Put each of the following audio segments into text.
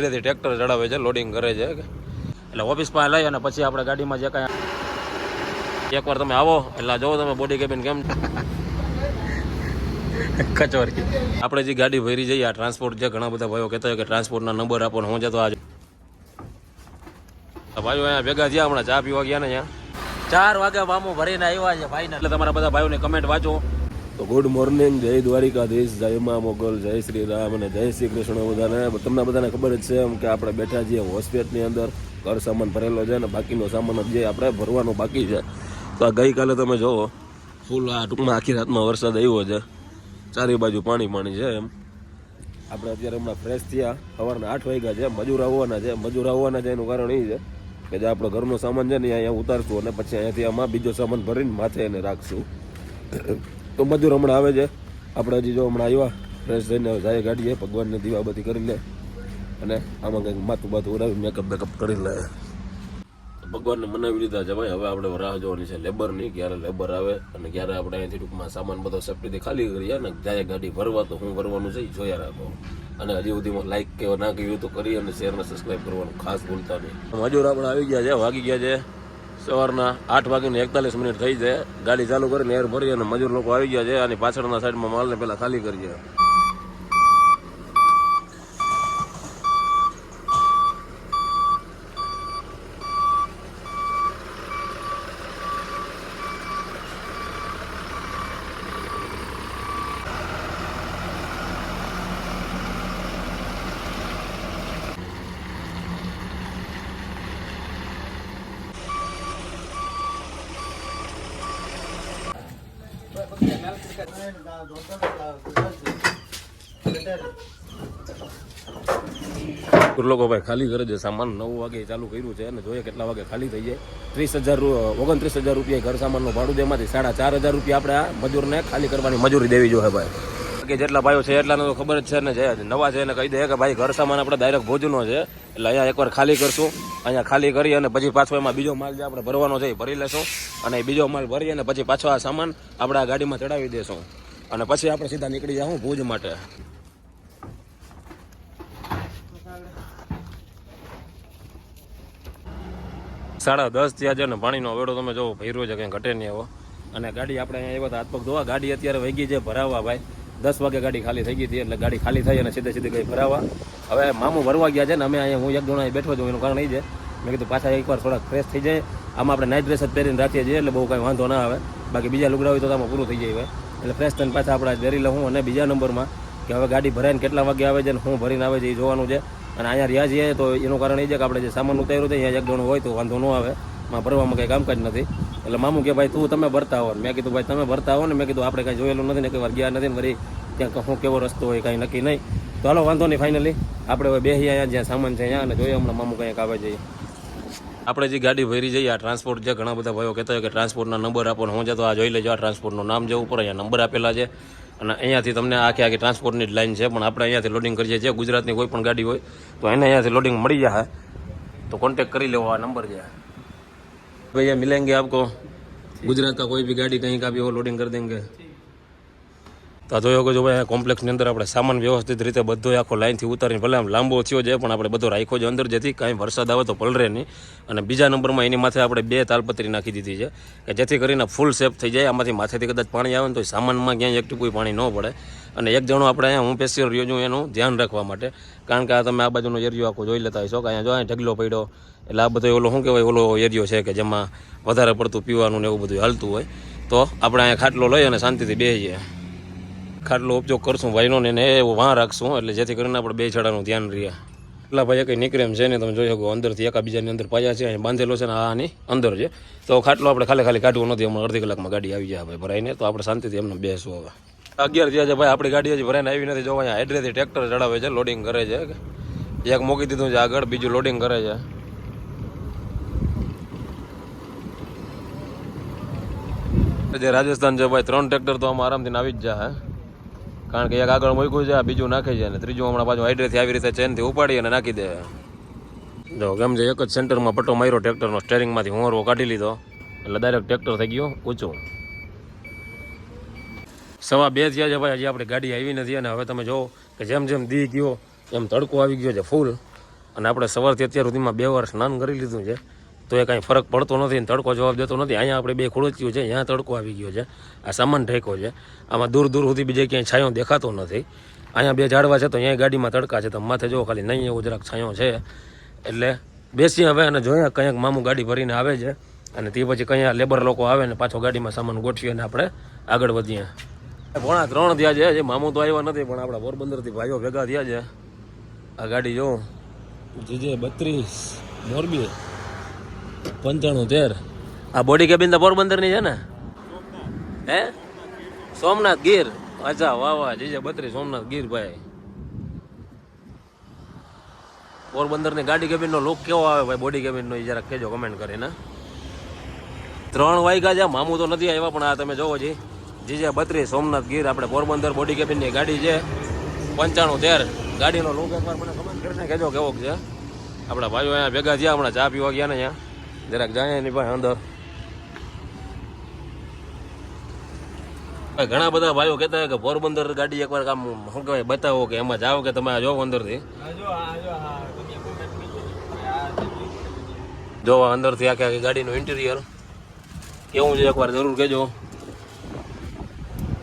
ધીરેથી tractor ચડાવે છે loading કરે છે. એટલે ઓફિસ પાસે લઈ અને પછી આપણે ગાડીમાં જે કાંઈ એકવાર તમે આવો, એટલે જોવો તમે બોડી કેબિન કેમ કચોરી. આપણે જે ગાડી ભરી જઈએ આ ટ્રાન્સપોર્ટ છે. ઘણા બધા ભાઈઓ કહેતા હોય કે ટ્રાન્સપોર્ટના નંબર આપો હું જતો આજે ભાઈઓ અહીંયા ભેગા થયા હમણાં, ચા પીવા ગયા ને અહીંયા. ચાર વાગે વામો ભરીને આવ્યા છે ભાઈને. એટલે તમારા બધા ભાઈઓને કમેન્ટ વાંચો. તો ગુડ મોર્નિંગ જય દ્વારિકાધીશ, જય મા મોગલ, જય શ્રી રામ અને જય શ્રી કૃષ્ણ બધાને. તમને બધાને ખબર જ છે એમ કે આપણે બેઠા છીએ હોસ્પિટલની અંદર. ઘર સામાન ભરેલો છે અને બાકીનો સામાન જ આપણે ભરવાનો બાકી છે. તો આ ગઈકાલે તમે જુઓ ફૂલ આ ટૂંકમાં આખી રાતમાં વરસાદ આવ્યો છે. ચારે બાજુ પાણી પાણી છે એમ. આપણે અત્યારે હમણાં ફ્રેશ થયા. સવારના આઠ વાગ્યા છે. મજૂર આવવાના છે. મજૂર આવવાના છે એનું કારણ એ છે કે જે આપણો ઘરનો સામાન છે ને અહીંયા ઉતારશું અને પછી અહીંયાથી આમાં બીજો સામાન ભરીને માથે એને રાખશું. તો મજૂર હમણાં આવે છે. આપણે હજી જો હમણાં આવ્યા, ફ્રેશ થઈને જાય ગાડીએ, ભગવાનને દીવા બધી કરી લે. અને આમાં કંઈક માથું બાથું ઉડાવી મેકઅપ બેકઅપ કરી લે. ભગવાનને મનાવી લીધા છે, ભાઈ, હવે આપણે રાહ જોવાની છે. લેબરની ક્યારે લેબર આવે અને ક્યારે આપણે અહીંયાથી ટૂંકમાં સામાન બધો સેફટીથી ખાલી કરીએ અને જાય ગાડી ભરવા તો હું ભરવાનું છે જોયા રાખો. અને હજી સુધીમાં લાઈક કે ના કહ્યું તો કરી અને શેરને સબસ્ક્રાઈબ કરવાનું ખાસ ભૂલતા નહીં. મજૂર આપણે આવી ગયા છે, વાગી ગયા છે. સવારના આઠ વાગીને એકતાલીસ મિનિટ થઈ છે. ગાડી ચાલુ કરીને એર ભરી અને મજૂર લોકો આવી ગયા છે અને પાછળના સાઈડમાં માલને પહેલા ખાલી કરીએ લોકો ભાઈ ખાલી કરે છે. સામાન નવ વાગે ચાલુ કર્યું છે અને જોઈએ કેટલા વાગે ખાલી થઈ જાય. ત્રીસ હજાર ઓગણત્રીસ હજાર રૂપિયા ઘર સામાનનું ભાડું છે. સાડા ચાર હજાર રૂપિયા આપણે આ મજૂરને ખાલી કરવાની મજૂરી દેવી જોઈએ ભાઈ. કે જેટલા ભાઈઓ છે એટલાને તો ખબર જ છે ને જે નવા છે એને કહી દે કે ભાઈ ઘર સામાન આપણે ડાયરેક્ટ ભોજનો છે. એટલે અહીંયા એકવાર ખાલી કરશું. અહીંયા ખાલી કરી અને પછી પાછો એમાં બીજો માલ જે આપણે ભરવાનો છે એ ભરી લેશું. અને એ બીજો માલ ભરી અને પછી પાછો આ સામાન આપણે આ ગાડીમાં ચડાવી દેશું. અને પછી આપણે સીધા નીકળી જાઉં ભુજ માટે. સાડા દસ થયા છે ને પાણીનો વેડો તમે જોવો, ભર્યો છે, કંઈ ઘટે નહીં આવો અને ગાડી આપણે અહીંયા આવ્યા હતા. હાથ પગ ધોવા. ગાડી અત્યારે વહી છે ભરાવા ભાઈ. દસ વાગે ગાડી ખાલી થઈ ગઈ હતી એટલે ગાડી ખાલી થઈ અને સીધે સીધી ગઈ ભરાવા. હવે મામું ભરવા ગયા છે ને અમે અહીંયા હું એક જણા બેઠો છું, એનું કારણ એ છે. મેં કીધું પાછા એકવાર થોડાક ફ્રેશ થઈ જાય. આમાં આપણે નાઇટ ડ્રેસ જ પહેરીને રાખીએ છીએ, એટલે બહુ કાંઈ વાંધો ના આવે. બાકી બીજા લુગડા હોય તો આમાં પૂરું થઈ જાય એટલે ફ્રેશ થઈને પાછા આપણે ધરી લઉં અને બીજા નંબરમાં કે હવે ગાડી ભરાઈને કેટલા વાગે આવે છે ને હું ભરીને આવે છે એ જોવાનું છે. અને અહીંયા રહ્યા છીએ તો એનું કારણ એ છે કે આપણે જે સામાન ઉતાર્યું છે, અહીંયા એક જણું હોય તો વાંધો ન આવે. માં ભરવામાં કંઈ કામકાજ નથી. એટલે મામું કે, ભાઈ, તું તમે ભરતા હો. મેં કીધું, ભાઈ, તમે ભરતા હો ને? મેં કીધું, આપણે કાંઈ જોયેલું નથી ને કંઈ વાર ગયા નથી ને, વળી ત્યાં શું કેવો રસ્તો હોય, કાંઈ નક્કી નહીં. તો હાલો, વાંધો નહીં ફાઇનલી આપણે હવે બેસી અહીંયા જ્યાં સામાન છે અહીંયા અને જોઈએ હમણાં મામું કંઈક આવે જઈએ. આપણે જે ગાડી ભરી જઈએ, આ ટ્રાન્સપોર્ટ જે ઘણા બધા ભાઈઓ કહેતા હોય કે ટ્રાન્સપોર્ટના નંબર આપો હું જતો આ જોઈ લેજો, આ ટ્રાન્સપોર્ટનું નામ જે ઉપર અહીંયા નંબર આપેલા છે. અને અહીંયાથી તમને આખી આખી ટ્રાન્સપોર્ટની જ લાઈન છે, પણ આપણે અહીંયાથી લોડિંગ કરીએ છીએ ગુજરાતની કોઈ પણ ગાડી હોય, તો એને અહીંયાથી લોડિંગ મળી જાય. તો કોન્ટેક કરી લેવો, આ નંબર છે भैया मिलेंगे आपको गुजरात का कोई भी गाड़ी कहीं का भी हो लोडिंग कर देंगे તો આ જોયો કે જો ભાઈ કોમ્પ્લેક્સની અંદર આપણે સામાન વ્યવસ્થિત રીતે બધો આખો લાઈનથી ઉતારીને ભલે આમ લાંબો થયો છે પણ આપણે બધો રાખ્યો છે અંદર જેથી કાંઈ વરસાદ આવે તો પલરે નહીં અને બીજા નંબરમાં એની માથે આપણે બે તાલપત્રી નાખી દીધી છે કે જેથી કરીને ફૂલ સેફ થઈ જાય આમાંથી માથેથી કદાચ પાણી આવે ને તો સામાનમાં ક્યાંય એક ટીપું પાણી ન પડે અને એક જણો આપણે અહીંયા હું પેશિયર રહ્યો છું એનું ધ્યાન રાખવા માટે કારણ કે આ તમે આ બાજુનો એરિયો આખો જોઈ લેતા હશો કે અહીંયા જો અહીંયા ઢગલો પડ્યો એટલે આ બધો ઓલો શું કહેવાય, ઓલો એરિયો છે કે જેમાં વધારે પડતું પીવાનું ને એવું બધું હાલતું હોય, તો આપણે અહીંયા ખાટલો લઈ અને શાંતિથી બેસીએ ખાટલો ઉપયોગ કરશું ભાઈનો ને એને એવું વાં રાખશું, એટલે જેથી કરીને આપણે બે છડાનું ધ્યાન રહીએ. એટલા ભાઈ કંઈ નીકળે છે ને તમે જોઈ શકો, અંદરથી એકાબીજાની અંદર પાયા છે, અહીં બાંધેલો છે ને આની અંદર છે. તો ખાટલો આપણે ખાલી ખાલી કાઢવો નથી, હમણાં અડધી કલાકમાં ગાડી આવી જાય ભાઈ ભરાઈને, તો આપણે શાંતિથી એમને બેસવું હવે. અગિયાર થયા છે ભાઈ, આપણી ગાડી હજી ભરાઈને આવી નથી. જોવા અહીંયા એડ્રેસથી ટ્રેક્ટર ચડાવે છે, લોડિંગ કરે છે. એક મૂકી દીધું છે આગળ, બીજું લોડિંગ કરે છે. જે રાજસ્થાન છે ભાઈ, ત્રણ ટ્રેક્ટર તો આમાં આરામથી આવી જ જાય કારણ કે એક આગળ મૂક્યું છે બીજું નાખે છે, અને ત્રીજું હમણાં પાછું હાઈડ્રેથી આવી રીતે ચેનથી ઉપાડી અને નાખી દે. જો કેમ છે, એક જ સેન્ટરમાં પટ્ટો માર્યો ટ્રેક્ટરનો સ્ટેરિંગમાંથી હું કાઢી લીધો. એટલે ડાયરેક્ટ ટ્રેક્ટર થઈ ગયું, ઊંચું. સવા બે થયા છે ભાઈ, હજી આપણી ગાડી આવી નથી, અને હવે તમે જુઓ કે જેમ જેમ દી ગયો, એમ તડકો આવી ગયો છે ફૂલ અને આપણે સવારથી અત્યાર સુધીમાં બે વાર સ્નાન કરી લીધું છે. તો એ કાંઈ ફરક પડતો નથી તડકો જવાબ દેતો નથી. અહીંયા આપણે બે ખુડોચ્યું છે, અહીંયા તડકો આવી ગયો છે. આ સામાન ઢેકો છે. આમાં દૂર દૂર સુધી બીજે ક્યાંય છાંયો દેખાતો નથી. અહીંયા બે ઝાડવા છે તો અહીંયા ગાડીમાં તડકા છે તો માથે જો ખાલી નહીં એવો જરાક છાંયો છે. એટલે બેસી હવે અને જોયા કંઈક મામું ગાડી ભરીને આવે છે અને તે પછી કંઈ લેબર લોકો આવે ને પાછો ગાડીમાં સામાન ગોઠવીએ અને આપણે આગળ વધીએ. પોણા ત્રણ થયા છે જે મામું તો આવ્યા નથી, પણ આપણા પોરબંદરથી ભાઈઓ ભેગા થયા છે. આ ગાડી જો, જીજે બત્રીસ મોરબી. પંચાણું તેર. આ બોડી કેબિન તો પોરબંદરની છે ને? હે? સોમનાથ ગીર. અચ્છા, વાહ વાહ, જીજે બત્રીસ. સોમનાથ ગીર, ભાઈ. પોરબંદરની ગાડી કેબિનનો લુક કેવો આવે ભાઈ? બોડી કેબિનનો એ જરાક કહેજો કમેન્ટ કરીને. ત્રણ વાગ્યા છે. મામું તો નથી આવ્યા, પણ આ તમે જોવો જી. જીજે બત્રીસ, સોમનાથ ગીર. આપણે પોરબંદર બોડી કેબિનની ગાડી છે. પંચાણું તેર. ગાડીનો લુક એકવાર મને કમેન્ટ કરીને કહેજો, કેવો છે? આપણા ભાઈઓ અહીંયા ભેગા થયા, હમણાં ચા પીવા ગયા ને અહીંયા. જરાક જાય એની ભાઈ અંદર. ઘણા બધા ભાઈઓ કહેતા કે પોરબંદર ગાડી એકવાર કામ, શું કહેવાય, બતાવો કે એમાં જાઓ કે તમે જોવો અંદરથી. જોવા અંદરથી આખી આખી ગાડીનું ઇન્ટિરિયર કેવું છે એકવાર જરૂર કહેજો.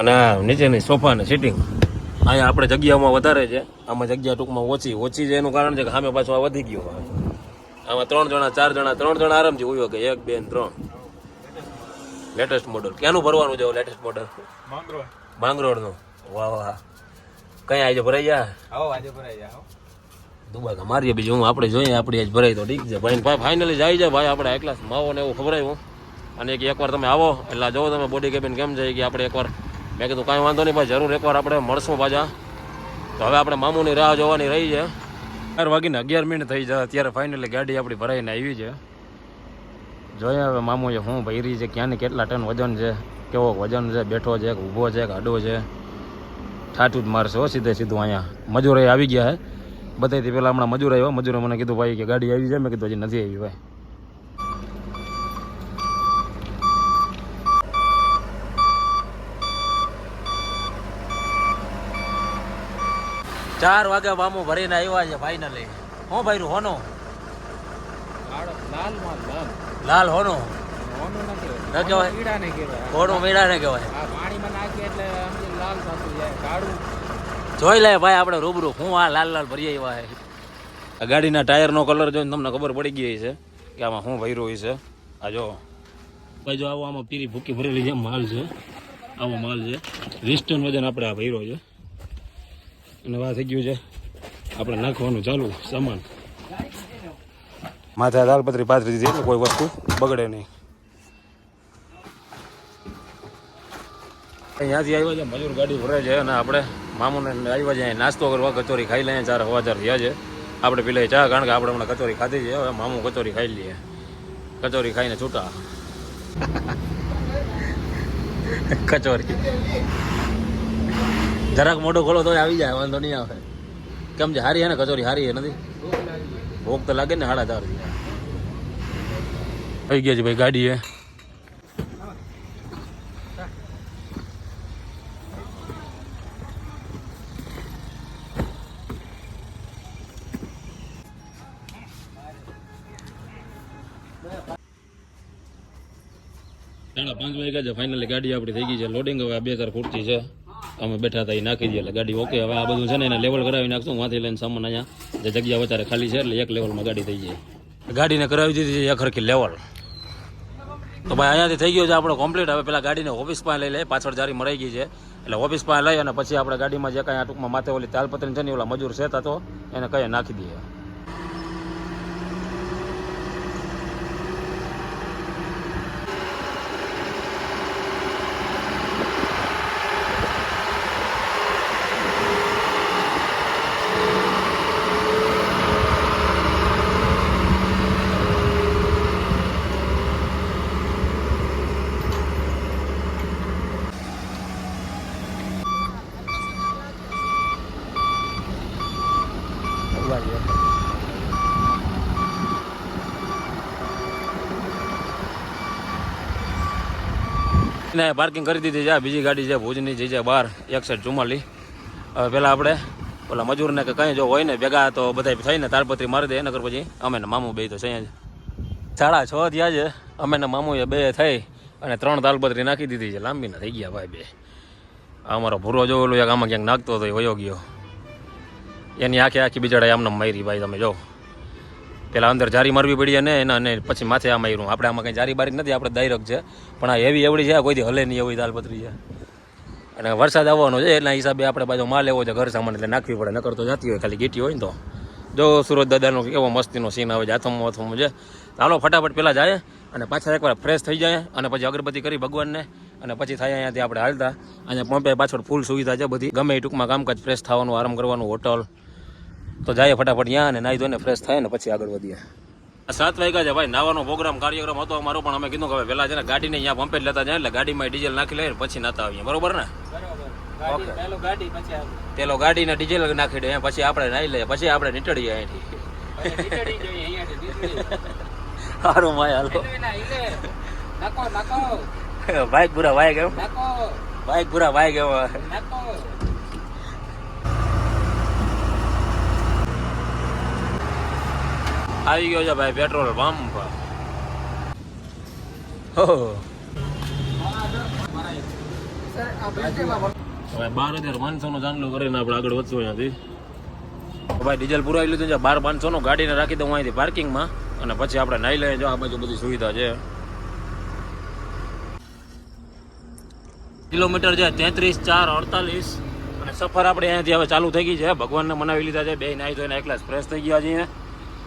અને નીચેની સોફા ને સિટિંગ અહીંયા આપણે જગ્યામાં વધારે છે. આમાં જગ્યા ટૂંકમાં ઓછી. ઓછી છે એનું કારણ છે કે સામે પાછું આ વધી ગયું. આમાં ત્રણ જણા ચાર જણા ત્રણ જણા આરામથી ઉયો કે એક બે ત્રણ. લેટેસ્ટ મોડલ ક્યાંનું ભરવાનું છે લેટેસ્ટ મોડલ માંગરોળનું. વાહ વાહ. કઈ આજે ભરાઈ ગયા? દુબા મારીએ બીજું. હું આપણે જોઈએ આપણે આજ ભરાય તો ઠીક છે. ભાઈ ભાઈ ફાઇનલી જાય છે. ભાઈ આપણે એકલા માવો ને એવું ખબરાયું અને એક એકવાર તમે આવો. એટલે જોવો તમે બોડી કેબિન કેમ છે કે આપણે એકવાર મેં કીધું કાંઈ વાંધો નહીં ભાઈ જરૂર એકવાર આપણે મળશું પાછા. તો હવે આપણે મામુની રાહ જોવાની રહી છે. ચાર વાગીને અગિયાર મિનિટ થઈ જાય, અત્યારે ફાઇનલી ગાડી આપણી ભરાઈને આવી છે. જોઈએ હવે મામુએ શું ભરી છે, ક્યાંની કેટલા ટન વજન છે, કેવો વજન છે, બેઠો છે, કે ઊભો છે, કે છે. ઠાઠું જ મારશે હો, સીધે સીધું અહીંયા. મજૂરે આવી ગયા હે. બધાથી પહેલાં હમણાં મજૂર આવ્યો. મજૂરે મને કીધું, ભાઈ, કે ગાડી આવી છે. મેં કીધું, હજી નથી આવી, ભાઈ. ચાર વાગ્યા મામુ ભરીને આવ્યા છે ફાઇનલી હું ભાઈ હોનો? લાલ હોનો? ન કહેવાય. હોનો મીડા ને કહેવાય. જોઈ લે ભાઈ આપણે રૂબરૂ. હું આ લાલ લાલ ભરી આવ્યા છે. આ ગાડીના ટાયરનો કલર જોઈને તમને ખબર પડી ગઈ છે કે આમાં શું ભર્યું હોય છે. આ જો. ભાઈ જો આવો આમાં પીરી ભૂકી ભરેલી છે માલ છે. આવો માલ છે. વીસ ટન વજન આપણે આ ભર્યો છે. અને વા થઈ ગયું છે આપણે નાખવાનું ચાલુ સામાન. માથે દાલપત્રી પાથરી દીધી એટલે કોઈ વસ્તુ બગડે નહીં. અહીંયાથી આવ્યા છે મજૂર ગાડી ભરે છે અને આપણે મામુને આવ્યા છે અહીં નાસ્તો કરવા કચોરી ખાઈ લઈએ ચાર હવા ચાર થયા છે. આપણે પેલા ચા કારણ કે આપણે હમણાં કચોરી ખાધી છે હવે મામુ કચોરી ખાઈ લઈએ. કચોરી ખાઈને છૂટા. કચોરી. જરાક મોઢો ખોલો તો આવી જાય, વાંધો નહીં આવે. કેમ છે, હારી હે ને, કચોરી હારી હે નથી? ભોગ તો લાગે ને સાડા ચાર. થઈ ગયા છે ભાઈ ગાડી હે સાડા પાંચ વાગ્યા છે ફાઇનલી ગાડી આપણી થઈ ગઈ છે. લોડિંગ હવે બે ચાર ખુરચી છે. અમે બેઠા હતા એ નાખી દઈએ. એટલે ગાડી ઓકે, હવે આ બધું છે ને એને લેવલ કરાવી નાખશું. વાંથી લઈને સામાન અહીંયા, જે જગ્યા વધારે ખાલી છે, એટલે એક લેવલમાં ગાડી થઈ જાય ગાડીને કરાવી દીધી છે એક હરખી લેવલ તો ભાઈ અહીંયાથી થઈ ગયો છે આપણો કમ્પ્લીટ હવે પેલા ગાડીને ઓફિસ પાસે લઈ લે પાછળ જારી મરાઈ ગઈ છે. એટલે ઓફિસ પાસે લઈ અને પછી આપણે ગાડીમાં જે કાંઈ આ ટૂંકમાં માથે ઓલી તાલપત્રી છે ને ઓલા મજૂર છે તો એને કઈ નાખી દઈએ. ને પાર્કિંગ કરી દીધી છે, બીજી ગાડી છે, ભુજની, જે છે બાર એકસઠ ચુમ્માલીસ હવે પહેલાં આપણે ઓલા મજૂરને કે કંઈ જો હોય ને ભેગા, તો બધા થઈને તારપત્રી મારી દે, નકર પછી અમે ને મામું બે તો છે સાડા છ થયા છે, અમે ને મામુએ બે થઈ અને ત્રણ તાલપત્રી નાખી દીધી છે, લાંબીને થઈ ગયા ભાઈ બે. અમારો ભૂરો જો ઓલું એક, આમાં ક્યાંક નાખતો હતો એ વયો ગયો. એની આખી આખી બિચારા આમને મારી ભાઈ, તમે જો. પેલા અંદર જારી મારવી પડી અને એના અને પછી માથે આ માર્યું. આપણે આમાં કંઈ જારી બારી નથી, આપણે ડાયરેક્ટ છે. પણ આ એવી એવડી છે, કોઈથી હલે નહીં એવી દાલપત્રી છે. અને વરસાદ આવવાનો છે, એટલા હિસાબે આપણે પાછો માલ લેવો છે, ઘર સામાન એટલે નાખવી પડે, નકર તો જતી હોય, ખાલી ગીટી હોય ને તો. જો સુરત દાદાનો કેવો મસ્તીનો સીન આવે છે હાથમાં હાથમાં છે. ચાલો ફટાફટ પહેલાં જાય અને પાછા એકવાર ફ્રેશ થઈ જાય અને પછી અગરબત્તી કરી ભગવાનને અને પછી થાય અહીંયાથી આપણે હાલતા. અને પંપે પાછળ ફૂલ સુવિધા છે બધી. ગમે એ ટૂંકમાં કામકાજ ફ્રેશ થવાનું, આરામ કરવાનું હોટલ તો જાય ફટાફટ ત્યાં અને નાહી ધોઈને ફ્રેશ થાય ને પછી આગળ વધીએ. આ સાત વાગ્યા છે ભાઈ નાવાનો પ્રોગ્રામ કાર્યક્રમ હતો અમારો પણ અમે કીધું કે હવે પહેલા છે ને ગાડીને અહીંયા પંપે જ લેતા જાય એટલે ગાડીમાં ડીઝલ નાખી લઈએ પછી નાતા આવીએ. બરોબર ને? પેલો ગાડીને ડીઝલ નાખી દે પછી આપણે નાહી લઈએ પછી આપણે નીકળીએ અહીંથી. સારું માય હાલો. બાઈક પૂરા વાય ગયો બાઈક પૂરા વાય ગયો આવી ગયો છે ભાઈ પેટ્રોલ પંપ બાર હજાર પાંચસો નો ચાંદલો કરીને આપણે આગળ વધશું અહીંયાથી. ભાઈ ડીઝલ પુરાવી લીધું છે, બાર પાંચસો નું ગાડીને રાખી દઉં અહીંથી પાર્કિંગમાં. અને પછી આપણે નાઈ લઈએ, જો આ બાજુ બધી સુવિધા છે. કિલોમીટર છે તેત્રીસ, ચાર, અડતાલીસ. અને સફર આપણે અહીંયાથી હવે ચાલુ થઈ ગઈ છે. ભગવાનને મનાવી લીધા છે બે નાહી ધોઈને એકલા ફ્રેશ થઈ ગયા છીએ.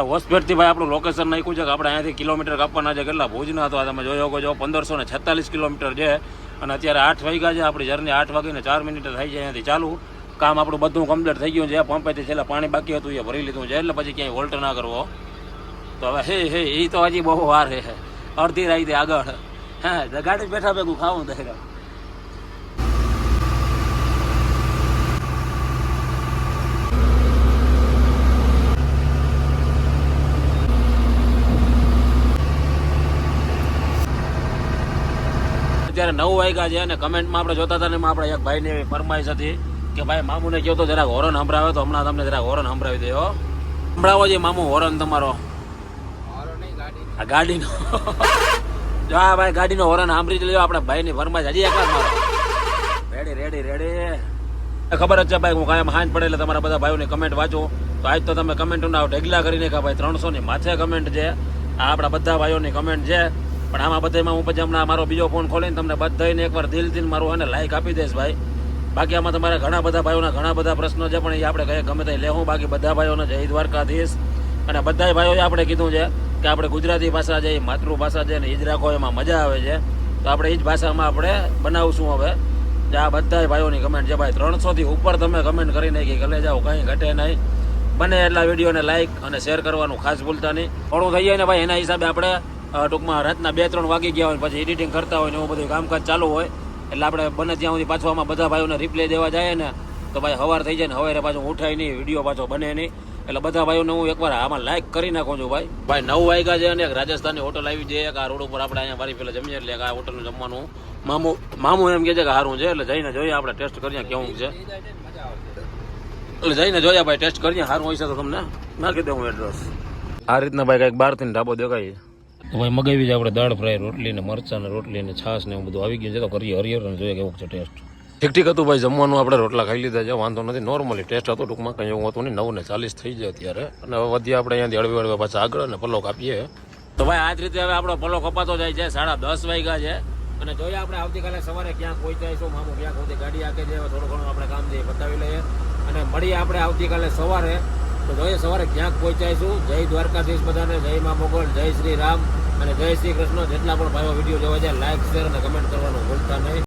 હોસ્પિટલથી ભાઈ આપણું લોકેશન નાખ્યું છે કે આપણે અહીંયાથી કિલોમીટર કાપવાના છે. કેટલા ભુજના હતો તમે જોયો કે છો પંદરસો ને છેતાલીસ કિલોમીટર છે. અને અત્યારે આઠ વાગ્યા છે, આપણી જર્ની આઠ વાગીને ચાર મિનિટ થઈ જાય અહીંયાથી ચાલુ. કામ આપણું બધું કમ્પ્લીટ થઈ ગયું છે. પંપેથી છેલ્લા પાણી બાકી હતું, એ ભરી લીધું છે. એટલે પછી ક્યાંય હોલ્ટ ના કરવો. તો હવે હે હે એ તો હજી બહુ વાર હે અડધી રાતે આગળ. હા, ગાડી બેઠા ભેગું ખાવું તો અત્યારે નવ વાગ્યા છે અને કમેન્ટમાં આપણે જોતા હતા ને આપણે એક ભાઈને એવી ફરમાઈશ હતી કે ભાઈ, મામુને કહો તો જરાક હોરન સંભળાવે તો હમણાં તમને જરાક હોરન સંભળાવી દે, હો. સંભળાવો છે મામુ, હોરન તમારો. આ ગાડીનો. જો આ ભાઈ ગાડીનો હોરન સાંભળી જ લ્યો, આપણે ભાઈની ફરમાઈશ હજી એક વાર મારો રેડી રેડી રેડી ખબર જ છે ભાઈ, હું કાયમ હાંજ પડે એટલે તમારા બધા ભાઈઓની કમેન્ટ વાંચું. તો આજ તો તમે કમેન્ટના ઢગલા કરીને કે ભાઈ, ત્રણસો ની માથે કમેન્ટ છે. આ આપણા બધા ભાઈઓની કમેન્ટ છે. પણ આમાં બધામાં હું પછી હમણાં મારો બીજો ફોન ખોલીને તમને બધાને એકવાર દિલથી મારું અને લાઈક આપી દઈશ ભાઈ. બાકી આમાં તમારા ઘણા બધા ભાઈઓના ઘણા બધા પ્રશ્નો છે, પણ એ આપણે કહીએ ગમે તે લેવું, બાકી બધા ભાઈઓને જય દ્વારકાધીશ. અને બધા ભાઈઓએ આપણે કીધું છે કે આપણે ગુજરાતી ભાષા એ માતૃભાષા છે ને એ જ રાખો, એમાં મજા આવે છે. તો આપણે એ જ ભાષામાં આપણે બનાવશું હવે. જે આ બધા ભાઈઓની કમેન્ટ છે ભાઈ ત્રણસોથી ઉપર તમે કમેન્ટ કરી નાખી, ગલે જાઓ, કંઈ ઘટે નહીં. બને એટલા વિડીયોને લાઈક અને શેર કરવાનું ખાસ ભૂલતા નહીં. થોડું થઈ જાય ને ભાઈ, એના હિસાબે આપણે ટૂંકમાં રાતના બે ત્રણ વાગી ગયા હોય પછી એડિટિંગ કરતા હોય ને એવું બધું કામકાજ ચાલુ હોય એટલે આપણે બને ત્યાં સુધી પાછો આમાં બધા ભાઈઓને રિપ્લે દેવા જાય ને તો ભાઈ સવાર થઈ જાય ને હવે પાછું ઉઠાય નહીં વીડિયો પાછો બને નહીં. એટલે બધા ભાઈઓને હું એકવાર આમાં લાઈક કરી નાખું છું ભાઈ. ભાઈ નવ વાગ્યા છે અને એક રાજસ્થાનની હોટલ આવી છે એક આ રોડ ઉપર આપણે અહીંયા વારી પેલા જમીએ એટલે આ હોટલનું જમવાનું. મામુ મામુ એમ કહે છે કે સારું છે એટલે જઈને જોઈએ આપણે ટેસ્ટ કરીએ કેવું છે. એટલે જઈને જોઈએ ભાઈ ટેસ્ટ કરીએ સારું હોય છે તો તમને. ના કીધું હું એડ્રેસ આ રીતના ભાઈ કંઈક બહારથી ઢાબો દેખાય. તો ભાઈ મગાવી જ આપણે દાળ ફ્રાય, રોટલી ને મરચાં ને રોટલી ને છાશ ને એવું બધું આવી ગયું છે. તો કરીએ હરિયર જોઈએ કેવું છે ટેસ્ટ. ઠીક ઠીક હતું ભાઈ, જમવાનું આપણે રોટલા ખાઈ લીધા છે. વાંધો નથી નોર્મલી ટેસ્ટ હતો ટૂંકમાં, કંઈ એવું હતું નહીં. નવ ને ચાલીસ થઈ જાય અત્યારે. અને હવે વધીએ આપણે અહીંયાથી હળવી હળવી પાછા આગળ અને પલ્લો કાપીએ તો ભાઈ, આ જ રીતે હવે આપણો પલ્લો કપાતો જાય છે. સાડા દસ વાગ્યા છે. અને જોઈએ આપણે આવતીકાલે સવારે ક્યાંક પહોંચાઈશું મામું ક્યાંક સુધી ગાડી આકે છે. થોડું ઘણું આપણે કામ જઈએ બતાવી લઈએ. અને મળીએ આપણે આવતીકાલે સવારે. તો જોઈએ, સવારે ક્યાંક પહોંચાઈશું? જય દ્વારકાધીશ બધાને, જય મા મોગલ, જય શ્રી રામ અને જય શ્રી કૃષ્ણ. જેટલા પણ ભાઈઓ વીડિયો જોવા જાય લાઈક શેર અને કમેન્ટ કરવાનું ભૂલતા નહીં.